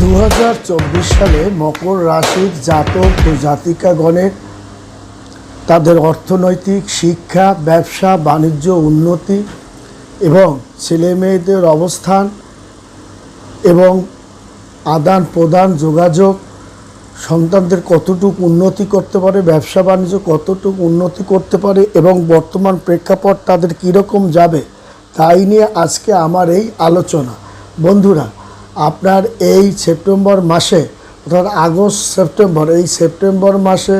দু হাজার চব্বিশ সালে মকর রাশির জাতক ও জাতিকাগণের তাদের অর্থনৈতিক শিক্ষা, ব্যবসা, বাণিজ্য উন্নতি এবং ছেলে মেয়েদের অবস্থান এবং আদান প্রদান যোগাযোগ, সন্তানদের কতটুকু উন্নতি করতে পারে, ব্যবসা বাণিজ্য কতটুকু উন্নতি করতে পারে এবং বর্তমান প্রেক্ষাপট তাদের কীরকম যাবে, তাই নিয়ে আজকে আমার এই আলোচনা। বন্ধুরা আপনার এই সেপ্টেম্বর মাসে, অর্থাৎ আগস্ট, সেপ্টেম্বর, এই সেপ্টেম্বর মাসে,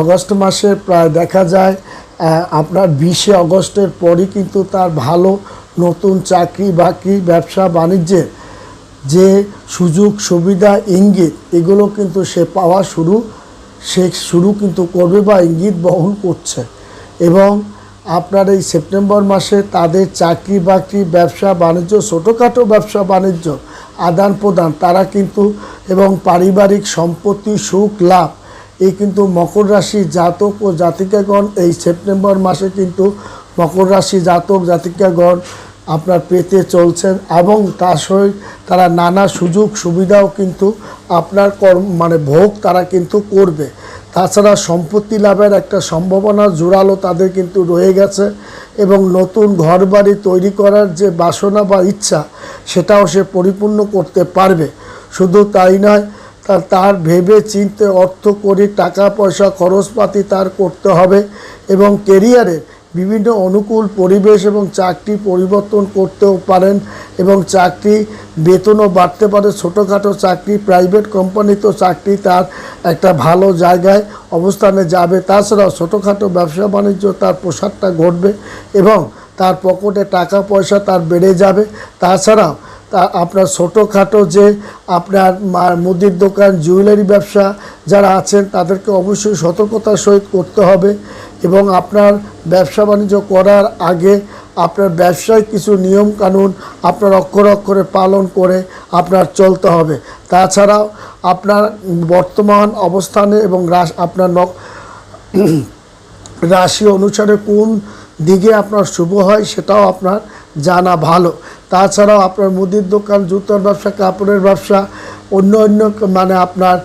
অগস্ট মাসে প্রায় দেখা যায় আপনার বিশে অগস্টের পরই কিন্তু তার ভালো নতুন চাকরি বাকরি, ব্যবসা বাণিজ্যের যে সুযোগ, সুবিধা, ইঙ্গিত, এগুলো কিন্তু সে পাওয়া শুরু, সে শুরু কিন্তু করবে বা ইঙ্গিত বহন করছে। এবং আপনার এই সেপ্টেম্বর মাসে তাদের চাকরি বাকরি, ব্যবসা বাণিজ্য, ছোটোখাটো ব্যবসা বাণিজ্য আদান প্রদান, তারা কিন্তু এবং পারিবারিক সম্পত্তি, সুখ, লাভ, এই কিন্তু মকর রাশি জাতক ও জাতিকাগণ এই সেপ্টেম্বর মাসে কিন্তু মকর রাশি জাতক, জাতিকাগণ আপনার পেতে চলছেন এবং তার সহিত তারা নানা সুযোগ সুবিধাও কিন্তু আপনার কর্ম মানে ভোগ তারা কিন্তু করবে। তাছাড়া সম্পত্তি লাভের একটা সম্ভাবনা জোরালো তাদের কিন্তু রয়ে গেছে এবং নতুন ঘরবাড়ি তৈরি করার যে বাসনা বা ইচ্ছা সেটাও সে পরিপূর্ণ করতে পারবে। শুধু তাই নয় তার ভেবে চিনতে অর্থ করে টাকা পয়সা খরচপাতি তার করতে হবে এবং কেরিয়ারের বিভিন্ন অনুকূল পরিবেশ এবং চাকরি পরিবর্তন করতেও পারেন এবং চাকরি বেতনও বাড়তে পারে। ছোটোখাটো চাকরি প্রাইভেট কোম্পানিতেও চাকরি তার একটা ভালো জায়গায় অবস্থানে যাবে। তাছাড়াও ছোটোখাটো ব্যবসা বাণিজ্য তার প্রসারটা ঘটবে এবং তার পকেটে টাকা পয়সা তার বেড়ে যাবে। তাছাড়াও তা আপনার ছোটোখাটো যে আপনার মুদির দোকান, জুয়েলারি ব্যবসা যারা আছেন, তাদেরকে অবশ্যই সতর্কতার সহিত করতে হবে এবং আপনার ব্যবসা বাণিজ্য করার আগে আপনার ব্যবসায় কিছু নিয়ম কানুন আপনার অক্ষর অক্ষরে পালন করে আপনার চলতে হবে। তাছাড়াও আপনার বর্তমান অবস্থানে এবং আপনার রাশি অনুসারে কোন দিকে আপনার শুভ হয় সেটাও আপনার জানা ভালো। তাছাড়াও আপনার মুদির দোকান, জুতোর ব্যবসা, কাপড়ের ব্যবসা, অন্য অন্য মানে আপনার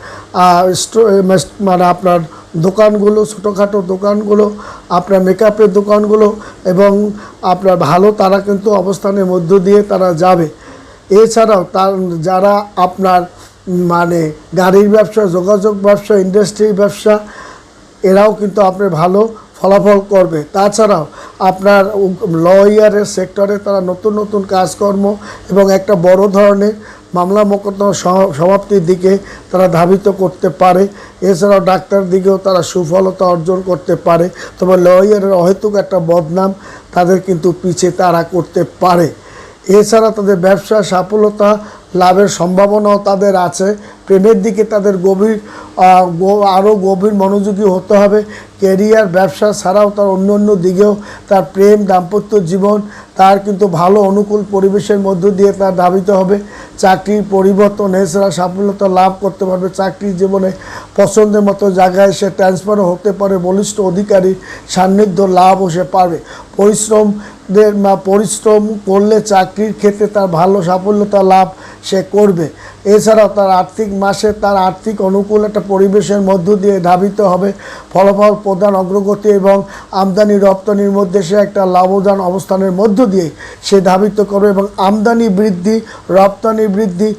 মানে আপনার দোকানগুলো, ছোটোখাটো দোকানগুলো, আপনার মেকআপের দোকানগুলো এবং আপনার ভালো তারা কিন্তু অবস্থানের মধ্য দিয়ে তারা যাবে। এছাড়াও তার, যারা আপনার মানে গাড়ির ব্যবসা, যোগাযোগ ব্যবসা, ইন্ডাস্ট্রির ব্যবসা, এরাও কিন্তু আপনার ভালো ফলাফল করবে। তাছাড়াও আপনার লয়ারের সেক্টরে তারা নতুন নতুন কাজকর্ম এবং একটা বড় ধরনের মামলা মোকদ্দমা সমাপ্তির দিকে তারা ধাবিত করতে পারে। এছাড়াও ডাক্তার দিকেও তারা সুফলতা অর্জন করতে পারে। তবে লয়ারের অহেতুক একটা বদনাম তাদের কিন্তু পিছে তারা করতে পারে। এছাড়া তাদের ব্যবসা সাফল্যতা লাভের সম্ভাবনাও তাদের আছে। প্রেমের দিকে তাদের গভীর আরও গভীর মনোযোগী হতে হবে। কেরিয়ার ব্যবসা ছাড়াও তার অন্য অন্য দিকেও তার প্রেম, দাম্পত্য জীবন, তার কিন্তু ভালো অনুকূল পরিবেশের মধ্য দিয়ে তার ধাবিত হবে। চাকরির পরিবর্তন, এছাড়া সাফল্যতা লাভ করতে পারবে। চাকরির জীবনে পছন্দের মতো জায়গায় সে ট্রান্সফারও হতে পারে। বলিষ্ঠ অধিকারী সান্নিধ্য লাভও সে পারবে পরিশ্রম পরিশ্রম করলে চাকরির ক্ষেত্রে তার ভালো সাফল্যতা লাভ সে করবে। এছাড়াও তার আর্থিক মাসে তার আর্থিক অনুকূল একটা পরিবেশের মধ্য দিয়ে ধাবিত হবে। ফলাফল প্রদান অগ্রগতি এবং আমদানি রপ্তানির মধ্যে সে একটা লাভবান অবস্থানের মধ্য দিয়ে সে ধাবিত করবে এবং আমদানি বৃদ্ধি, রপ্তানি বৃদ্ধি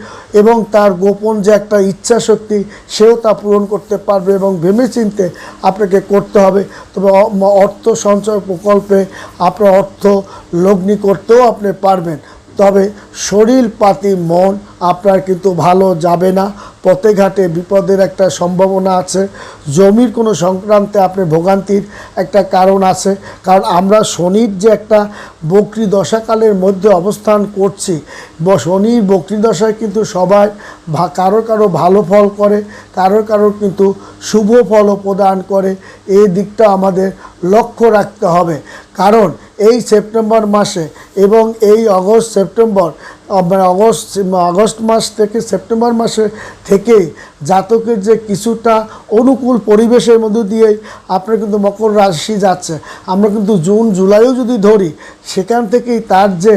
এবং তার গোপন যে একটা ইচ্ছা শক্তি সেও তা পূরণ করতে পারবে এবং ভেবেচিন্তে আপনাকে করতে হবে। তবে অর্থ সঞ্চয় প্রকল্পে আপনার অর্থ লগ্নি করতেও আপনি পারবেন। তবে শরীর পাতি মন আপনার কিন্তু ভালো যাবে না। পথে ঘাটে বিপদের একটা সম্ভাবনা আছে। জমির কোনো সংক্রান্তে আপনি ভোগান্তির একটা কারণ আছে। কারণ আমরা শনির যে একটা বক্রি দশাকালের মধ্যে অবস্থান করছি শনির বক্রি দশায় কিন্তু সবাই কারও কারও ভালো ফল করে, কারও কারও কিন্তু শুভ ফলও প্রদান করে। এই দিকটা আমাদের লক্ষ্য রাখতে হবে। কারণ এই সেপ্টেম্বর মাসে এবং এই অগস্ট সেপ্টেম্বর মানে অগস্ট মাস থেকে সেপ্টেম্বর মাসে থেকে জাতকের যে কিছুটা অনুকূল পরিবেশের মধ্য দিয়ে আপনার কিন্তু মকর রাশি যাচ্ছে। আমরা কিন্তু জুন, জুলাইও যদি ধরি, সেখান থেকেই তার যে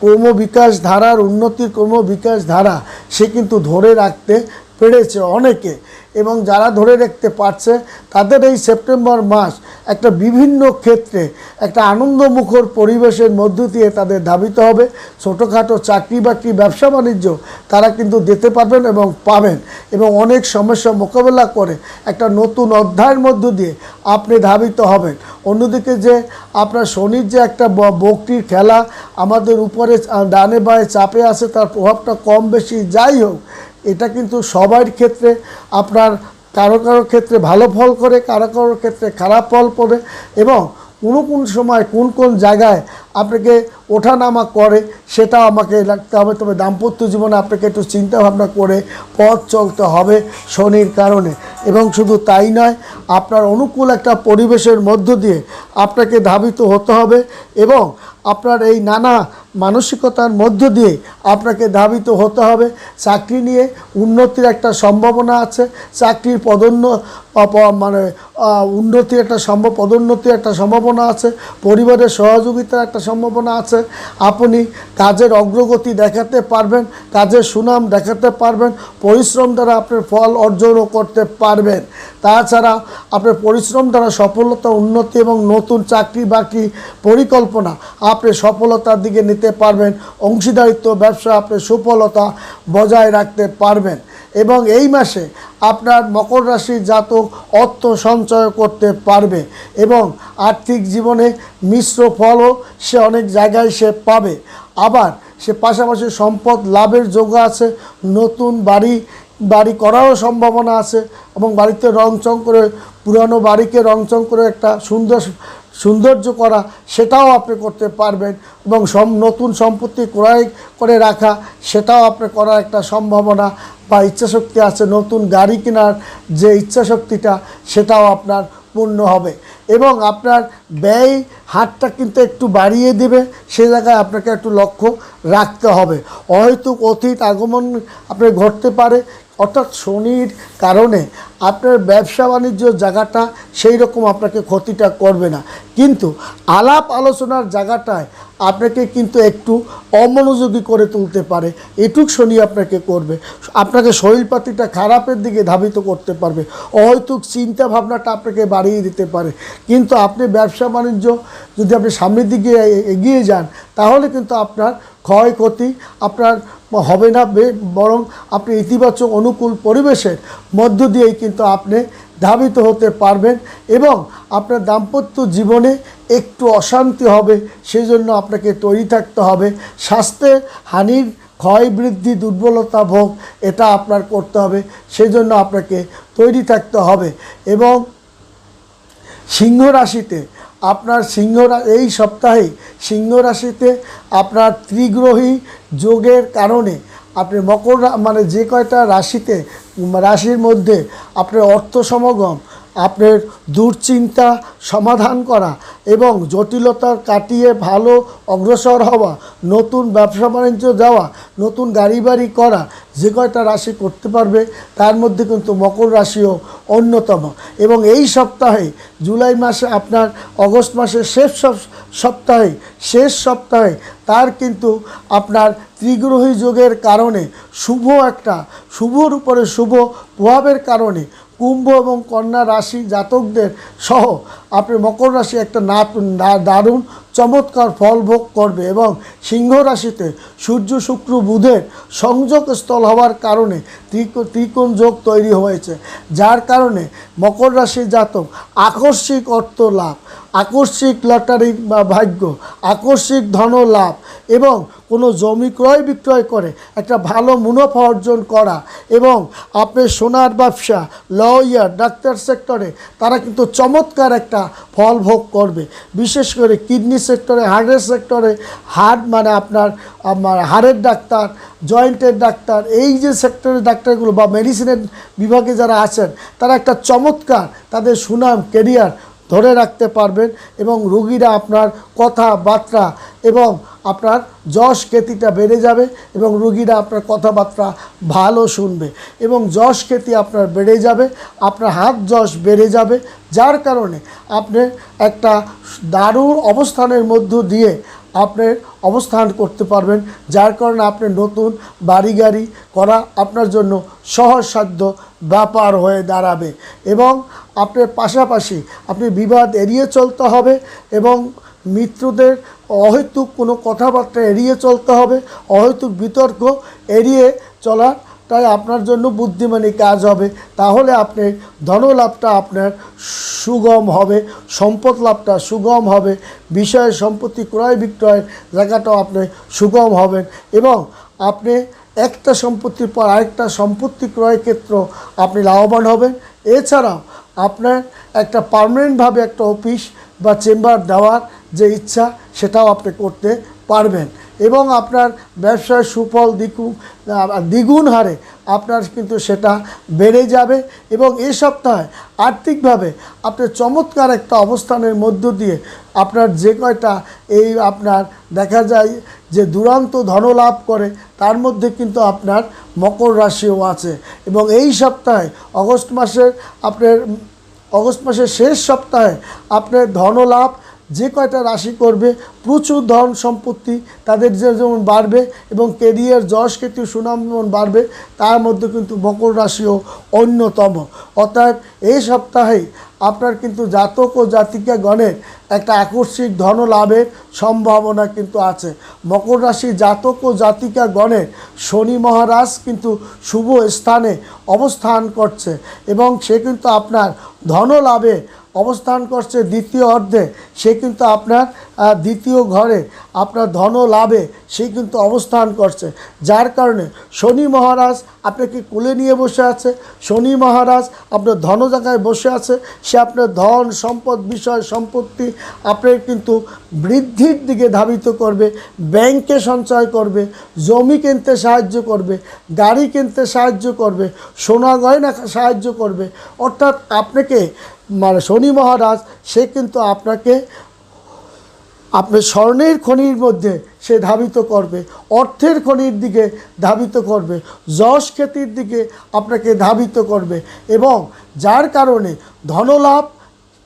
ক্রমবিকাশ ধারার উন্নতির ক্রমবিকাশ ধারা সে কিন্তু ধরে রাখতে পেরেছে অনেকে এবং যারা ধরে রাখতে পারছে, তাদের এই সেপ্টেম্বর মাস একটা বিভিন্ন ক্ষেত্রে একটা আনন্দমুখর পরিবেশের মধ্য দিয়ে তাদের ধাবিত হবে। ছোটোখাটো চাকরি বাকরি ব্যবসা বাণিজ্য তারা কিন্তু দিতে পারবেন এবং পাবেন এবং অনেক সমস্যা মোকাবেলা করে একটা নতুন অধ্যায়ের মধ্য দিয়ে আপনি ধাবিত হবেন। অন্যদিকে যে আপনার শনির যে একটা বকটির খেলা আমাদের উপরে ডানে বায়ে চাপে আছে, তার প্রভাবটা কম বেশি যাই হোক এটা কিন্তু সবার ক্ষেত্রে, আপনার কারও কারও ক্ষেত্রে ভালো ফল করে, কারও কারও ক্ষেত্রে খারাপ ফল করে এবং কোনো কোন সময় কোন কোন জায়গায় আপনাকে ওঠানামা করে সেটাও আমাকে রাখতে হবে। তবে দাম্পত্য জীবনে আপনাকে একটু চিন্তা ভাবনা করে পথ চলতে হবে শনির কারণে এবং শুধু তাই নয়, আপনার অনুকূল একটা পরিবেশের মধ্য দিয়ে আপনাকে ধাবিত হতে হবে এবং আপনার এই নানা মানসিকতার মধ্য দিয়ে আপনাকে ধাবিত হতে হবে। চাকরি নিয়ে উন্নতির একটা সম্ভাবনা আছে। চাকরির পদোন্ন মানে উন্নতির একটা সম্ভব পদোন্নতির একটা সম্ভাবনা আছে। পরিবারের সহযোগিতার একটা সম্ভাবনা আছে। আপনি কাজের অগ্রগতি দেখাতে পারবেন, কাজের সুনাম দেখাতে পারবেন, পরিশ্রম দ্বারা আপনার ফল অর্জনও করতে পারবেন। তাছাড়া আপনার পরিশ্রম দ্বারা সফলতা, উন্নতি এবং নতুন চাকরি বাকরি পরিকল্পনা আপনি সফলতার দিকে নিতে পারবেন, অংশীদারিত্ব, ব্যবসা আপনি সুফলতা বজায় রাখতে পারবেন। এবং এই মাসে আপনার মকর রাশির জাতক অর্থ সঞ্চয় করতে পারবে এবং আর্থিক জীবনে মিশ্র ফলও সে অনেক জায়গায় সে পাবে। আবার সে পাশাপাশি সম্পদ লাভের যোগ আছে, নতুন বাড়ি বাড়ি করারও সম্ভাবনা আছে এবং বাড়িতে রংচং করে, পুরানো বাড়িকে রংচং করে একটা সুন্দর সৌন্দর্য করা, সেটাও আপনি করতে পারবেন এবং সম নতুন সম্পত্তি ক্রয় করে রাখা, সেটাও আপনি করার একটা সম্ভাবনা বা ইচ্ছাশক্তি আছে। নতুন গাড়ি কেনার যে ইচ্ছাশক্তিটা, সেটাও আপনার পূর্ণ হবে এবং আপনার ব্যয় হাতটা কিন্তু একটু বাড়িয়ে দেবে, সে জায়গায় আপনাকে একটু লক্ষ্য রাখতে হবে। অহেতুক অতীত আগমন আপনার ঘটতে পারে অর্থাৎ শনির কারণে আপনার ব্যবসা বাণিজ্য জায়গাটা সেই রকম আপনাকে ক্ষতিটা করবে না। কিন্তু আলাপ আলোচনার জায়গাটায় আপনাকে কিন্তু একটু অমনোযোগী করে তুলতে পারে। এটুক শনি আপনাকে করবে। আপনাকে শরীরপাতিটা খারাপের দিকে ধাবিত করতে পারবে। অহৈতুক চিন্তা ভাবনাটা আপনাকে বাড়িয়ে দিতে পারে। কিন্তু আপনি ব্যবসা বাণিজ্য যদি আপনি সামনের দিকে এগিয়ে যান, তাহলে কিন্তু আপনার ক্ষয়ক্ষতি আপনার হবে না। বরং আপনি ইতিবাচক, অনুকূল পরিবেশের মধ্য দিয়েই কিন্তু আপনি ধাবিত হতে পারবেন এবং আপনার দাম্পত্য জীবনে একটু অশান্তি হবে সেই জন্য আপনাকে তৈরি থাকতে হবে। স্বাস্থ্যের হানির ক্ষয় বৃদ্ধি, দুর্বলতা ভোগ, এটা আপনার করতে হবে সেই জন্য আপনাকে তৈরি থাকতে হবে। এবং সিংহ রাশিতে আপনার সিংহ এই সপ্তাহে সিংহ রাশিতে আপনার ত্রিগ্রহী যোগের কারণে আপনি মকর মানে যে কয়টা রাশিতে রাশির মধ্যে আপনার অর্থ সমাগম আপনার দুশ্চিন্তা সমাধান করা এবং জটিলতা কাটিয়ে ভালো অগ্রসর হওয়া, নতুন ব্যবসা বাণিজ্য যাওয়া, নতুন গাড়ি বাড়ি করা, যে কয়টা রাশি করতে পারবে, তার মধ্যে কিন্তু মকর রাশিও অন্যতম। এবং এই সপ্তাহে জুলাই মাসে আপনার অগস্ট মাসের শেষ সপ- সপ্তাহে, শেষ সপ্তাহে তার কিন্তু আপনার ত্রিগ্রহী যোগের কারণে শুভ একটা শুভর উপরে শুভ প্রভাবের কারণে কুম্ভ এবং কন্যা রাশি জাতকদের সহ আপনি মকর রাশি একটা না দারুণ চমৎকার ফল ভোগ করবে এবং সিংহ রাশিতে সূর্য, শুক্র, বুধের সংযোগ স্থল হওয়ার কারণে ত্রিকো- ত্রিকোণ যোগ তৈরি হয়েছে। যার কারণে মকর রাশির জাতক আকস্মিক অর্থ লাভ আকস্মিক লটারি বা ভাগ্য, আকস্মিক ধন লাভ এবং কোনো জমি ক্রয় বিক্রয় করে একটা ভালো মুনাফা অর্জন করা এবং আপনি সোনার ব্যবসা লয়ার ডাক্তার সেক্টরে, তারা কিন্তু চমৎকার একটা ফল ভোগ করবে। বিশেষ করে কিডনি সেক্টরে হার্টের সেক্টরে হার্ট মানে আপনার, আমার হাড়ের ডাক্তার জয়েন্টের ডাক্তার, এই যে সেক্টরের ডাক্তারগুলো বা মেডিসিনের বিভাগে যারা আছেন, তারা একটা চমৎকার তাদের সুনাম কেরিয়ার ধরে রাখতে পারবেন এবং রুগীরা আপনার কথাবার্তা এবং আপনার যশ খ্যাতিটা বেড়ে যাবে এবং রুগীরা আপনার কথাবার্তা ভালো শুনবে এবং যশ খ্যাতি আপনার বেড়ে যাবে, আপনার হাত যশ বেড়ে যাবে, যার কারণে আপনি একটা দারুণ অবস্থানের মধ্য দিয়ে আপনি অবস্থান করতে পারবেন, যার কারণে আপনি নতুন বাড়ি গাড়ি করা আপনার জন্য সহজসাধ্য ব্যাপার হয়ে দাঁড়াবে এবং আপনার পাশাপাশি আপনি বিবাদ এড়িয়ে চলতে হবে এবং মিত্রদের অহেতুক কোনো কথাবার্তা এড়িয়ে চলতে হবে, অহেতুক বিতর্ক এড়িয়ে চলা তাই আপনার জন্য বুদ্ধিমানী কাজ হবে। তাহলে আপনি ধনলাভটা আপনার সুগম হবে, সম্পদ লাভটা সুগম হবে বিষয় সম্পত্তি ক্রয় বিক্রয়ের জায়গাটাও আপনি সুগম হবেন এবং আপনি একটা সম্পত্তির পর আরেকটা সম্পত্তি ক্রয় ক্ষেত্র আপনি লাভবান হবেন। এছাড়াও আপনার একটা পারমানেন্টভাবে একটা অফিস বা চেম্বার দেওয়ার যে ইচ্ছা সেটাও আপনি করতে পারবেন। এবং আপনার ব্যবসায় সুফল দ্বিগুণ দ্বিগুণ হারে আপনার কিন্তু সেটা বেড়ে যাবে এবং এ সপ্তাহে আর্থিকভাবে আপনার চমৎকার একটা অবস্থানের মধ্য দিয়ে আপনার যে কয়টা এই আপনার দেখা যায় যে দুরান্ত ধনলাভ করে, তার মধ্যে কিন্তু আপনার মকর রাশিও আছে। এবং এই সপ্তাহে অগস্ট মাসের আপনার, অগস্ট মাসের শেষ সপ্তাহে আপনার ধনলাভ যে কয়টা রাশি করবে, প্রচুর ধন সম্পত্তি, তাদের যে যেমন বাড়বে এবং কেরিয়ার যশ কীর্তি সুনাম যেমন বাড়বে, তার মধ্যে কিন্তু মকর রাশিও অন্যতম। অর্থাৎ এই সপ্তাহেই আপনার কিন্তু জাতক ও জাতিকা গণের একটা আকস্মিক ধন লাভের সম্ভাবনা কিন্তু আছে। মকর রাশি জাতক ও জাতিকা গণের শনি মহারাজ কিন্তু শুভ স্থানে অবস্থান করছে এবং সে কিন্তু আপনার ধন লাভে অবস্থান করছে দ্বিতীয় অর্ধে, সে কিন্তু আপনার দ্বিতীয় ঘরে, আপনার ধন লাভে সে কিন্তু অবস্থান করছে। যার কারণে শনি মহারাজ আপনাকে কোলে নিয়ে বসে আছে। শনি মহারাজ আপনার ধন জায়গায় বসে আছে। সে আপনার ধন, সম্পদ, বিষয়, সম্পত্তি আপনার কিন্তু বৃদ্ধির দিকে ধাবিত করবে, ব্যাংকে সঞ্চয় করবে, জমি কিনতে সাহায্য করবে, গাড়ি কিনতে সাহায্য করবে, সোনা গয়না সাহায্য করবে। অর্থাৎ আপনাকে মানে শনি মহারাজ, সে কিন্তু আপনাকে, আপনার স্বর্ণের খনির মধ্যে সে ধাবিত করবে, অর্থের খনির দিকে ধাবিত করবে, যশ খ্যাতির দিকে আপনাকে ধাবিত করবে এবং যার কারণে ধনলাভ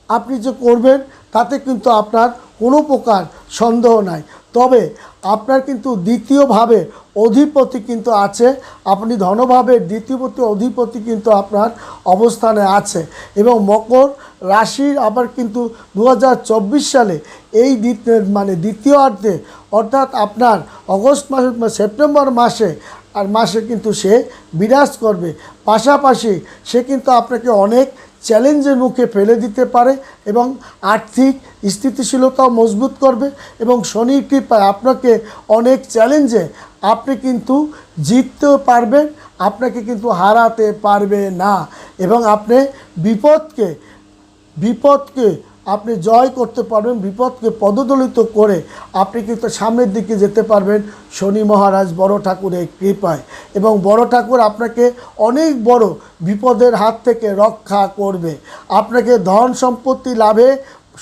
আপনি যে করবেন, তাতে কিন্তু আপনার কোনো প্রকার সন্দেহ নাই। তবে আপনার কিন্তু দ্বিতীয়ভাবে অধিপতি কিন্তু আছে। আপনি ধনভাবে দ্বিতীয়পতি অধিপতি কিন্তু আপনার অবস্থানে আছে এবং মকর রাশির আবার কিন্তু দু হাজার চব্বিশ সালে এই দ্বিতীয়- মানে দ্বিতীয়ার্ধে অর্থাৎ আপনার অগস্ট মাসে সেপ্টেম্বর মাসে আর মাসে কিন্তু সে বিরাজ করবে। পাশাপাশি সে কিন্তু আপনাকে অনেক চ্যালেঞ্জের মুখে ফেলে দিতে পারে এবং আর্থিক স্থিতিশীলতাও মজবুত করবে। এবং শনির কৃপায় আপনাকে অনেক চ্যালেঞ্জে আপনি কিন্তু জিততেও পারবেন, আপনাকে কিন্তু হারাতে পারবে না। এবং আপনি বিপদকে বিপদকে আপনি জয় করতে পারবেন, বিপদকে পদদলিত করে আপনি কিন্তু সামনের দিকে যেতে পারবেন। শনি মহারাজ বড় ঠাকুরের কৃপায় এবং বড় ঠাকুর আপনাকে অনেক বড় বিপদের হাত থেকে রক্ষা করবে। আপনাকে ধন সম্পত্তি লাভে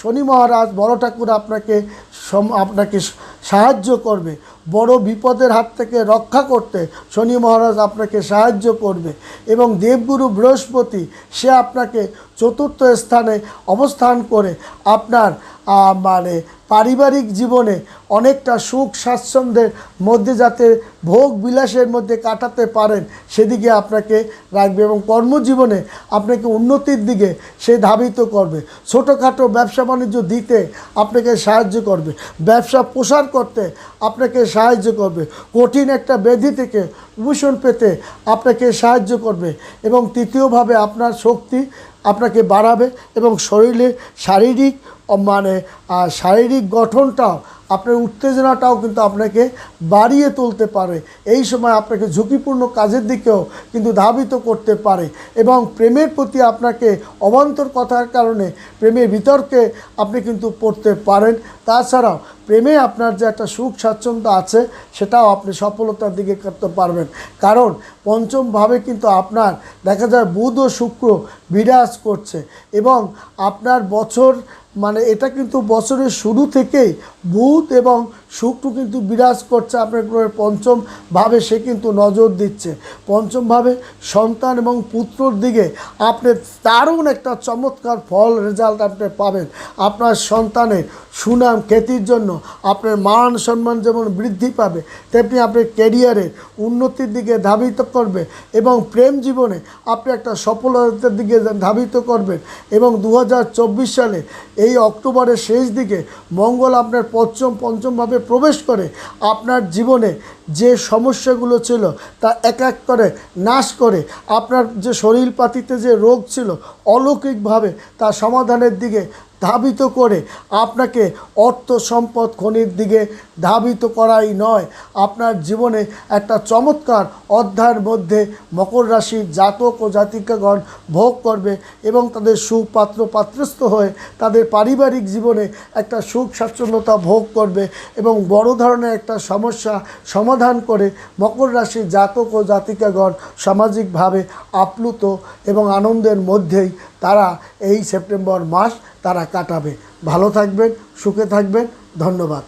শনি মহারাজ বড় ঠাকুর আপনাকে আপনাকে সাহায্য করবে। বড় বিপদের হাত থেকে রক্ষা করতে শনি মহারাজ আপনাকে সাহায্য করবে এবং দেবগুরু বৃহস্পতি, সে আপনাকে চতুর্থ স্থানে অবস্থান করে আপনার মানে পারিবারিক জীবনে অনেকটা সুখ স্বাচ্ছন্দ্যের মধ্যে যাতে ভোগ বিলাসের মধ্যে কাটাতে পারেন, সেদিকে আপনাকে রাখবে এবং কর্মজীবনে আপনাকে উন্নতির দিকে সে ধাবিত করবে। ছোটোখাটো ব্যবসা বাণিজ্য দিতে আপনাকে সাহায্য করবে। ব্যবসা প্রসার করতে আপনাকে সাহায্য করবে। কঠিন একটা ব্যাধি থেকে উপশম পেতে আপনাকে সাহায্য করবে এবং তৃতীয়ভাবে আপনার শক্তি আপনাকে বাড়াবে এবং শরীরে শারীরিক মানে শারীরিক গঠনটাও, আপনার উত্তেজনাটাও কিন্তু আপনাকে বাড়িয়ে তুলতে পারে। এই সময় আপনাকে ঝুঁকিপূর্ণ কাজের দিকেও কিন্তু ধাবিত করতে পারে। এবং প্রেমের প্রতি আপনাকে অবান্তর কথার কারণে প্রেমের বিতর্কে আপনি কিন্তু পড়তে পারেন। তাছাড়াও, প্রেমে আপনার যে একটা সুখ স্বাচ্ছন্দ্য আছে, সেটাও আপনি সফলতার দিকে করতে পারবেন। কারণ পঞ্চমভাবে কিন্তু আপনার দেখা যায় বুধ ও শুক্র বিরাজ করছে। এবং আপনার বছর মানে এটা কিন্তু বছরের শুরু থেকেই বুধ এবং শুক্র কিন্তু বিরাজ করছে আপনার গ্রহের পঞ্চম সে কিন্তু নজর দিচ্ছে। পঞ্চমভাবে সন্তান এবং পুত্রর দিকে আপনি দারুণ একটা চমৎকার ফল রেজাল্ট আপনি পাবেন। আপনার সন্তানের সুনাম, খ্যাতির জন্য আপনার মান সম্মান যেমন বৃদ্ধি পাবে, তেমনি আপনার ক্যারিয়ারের উন্নতির দিকে ধাবিত করবে এবং প্রেম জীবনে আপনি একটা সফলতার দিকে ধাবিত করবেন। এবং দু হাজার চব্বিশ সালে এই অক্টোবরের শেষ দিকে মঙ্গল আপনার পঞ্চম, পঞ্চমভাবে প্রবেশ করে আপনার জীবনে যে সমস্যাগুলো ছিল তা এক এক করে নাশ করে আপনার যে শরীর পাতিতে যে রোগ ছিল অলৌকিকভাবে তা সমাধানের দিকে ধাবিত করে আপনাকে অর্থ সম্পদ খনির দিকে ধাবিত করাই নয়। আপনার জীবনে একটা চমৎকার অধ্যায়ের মধ্যে মকর রাশির জাতক ও জাতিকাগণ ভোগ করবে এবং তাদের সুপাত্র পাত্রস্থ হয়ে তাদের পারিবারিক জীবনে একটা সুখ স্বাচ্ছন্দ্যতা ভোগ করবে এবং বড় ধরনের একটা সমস্যা সমাধান করে মকর রাশির জাতক ও জাতিকাগণ সামাজিকভাবে আপ্লুত এবং আনন্দের মধ্যেই তারা এই সেপ্টেম্বর মাস তারা কাটাবে। ভালো থাকবেন, সুখে থাকবেন। ধন্যবাদ।